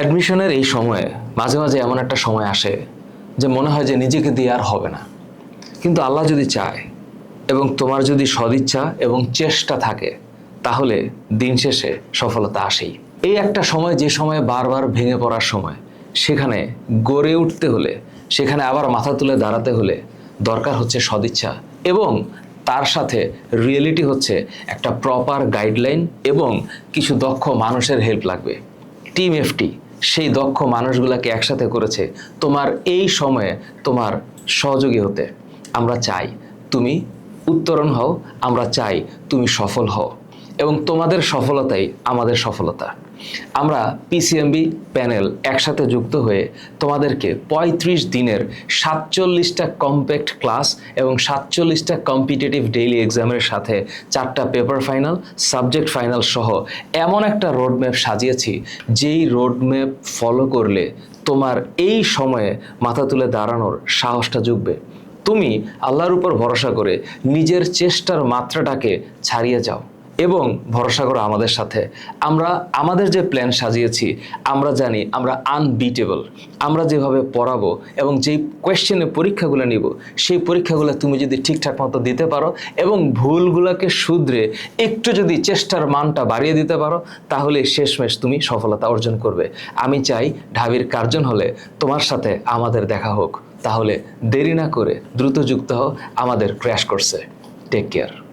অ্যাডমিশনের এই সময়ে মাঝে মাঝে এমন একটা সময় আসে যে মনে হয় যে নিজেকে দিয়ে আর হবে না। কিন্তু আল্লাহ যদি চায় এবং তোমার যদি সদিচ্ছা এবং চেষ্টা থাকে, তাহলে দিন শেষে সফলতা আসেই। এই একটা সময়, যে সময়ে বারবার ভেঙে পড়ার সময়, সেখানে গড়ে উঠতে হলে, সেখানে আবার মাথা তুলে দাঁড়াতে হলে দরকার হচ্ছে সদিচ্ছা এবং তার সাথে রিয়েলিটি হচ্ছে একটা প্রপার গাইডলাইন এবং কিছু দক্ষ মানুষের হেল্প লাগবে। টিম এফটি সেই দক্ষ মানুষগুলোকে একসাথে করেছে। তোমার এই সময়ে তোমার সহযোগী হতে আমরা চাই। তুমি উত্তরণ হও, আমরা চাই তুমি সফল হও। এবং তোমাদের সফলতাই আমাদের সফলতা। আমরা পিসিএমবি প্যানেল একসাথে যুক্ত হয়ে তোমাদেরকে ৩৫ দিনের সাতচল্লিশটা কম্প্যাক্ট ক্লাস এবং সাতচল্লিশটা কম্পিটিটিভ ডেইলি এক্সামের সাথে চারটা পেপার ফাইনাল সাবজেক্ট ফাইনাল সহ এমন একটা রোডম্যাপ সাজিয়েছি, যেই রোডম্যাপ ফলো করলে তোমার এই সময়ে মাথা তুলে দাঁড়ানোর সাহসটা জুগবে। তুমি আল্লাহর উপর ভরসা করে নিজের চেষ্টার মাত্রাটাকে ছাড়িয়ে যাও। এবং ভরসা করো আমাদের সাথে। আমরা, আমাদের যে প্ল্যান সাজিয়েছি, আমরা জানি আমরা আনবিটেবল আমরা যেভাবে পড়াবো এবং যেই কোয়েশ্চেনে পরীক্ষাগুলো নিব, সেই পরীক্ষাগুলো তুমি যদি ঠিকঠাক মতো দিতে পারো এবং ভুলগুলোকে শুধরে একটু যদি চেষ্টার মানটা বাড়িয়ে দিতে পারো, তাহলে শেষমেশ তুমি সফলতা অর্জন করবে। আমি চাই ঢাবির কার্জন হলে তোমার সাথে আমাদের দেখা হোক। তাহলে দেরি না করে দ্রুত যুক্ত হও, আমাদের ক্র্যাশ করছে টেক কেয়ার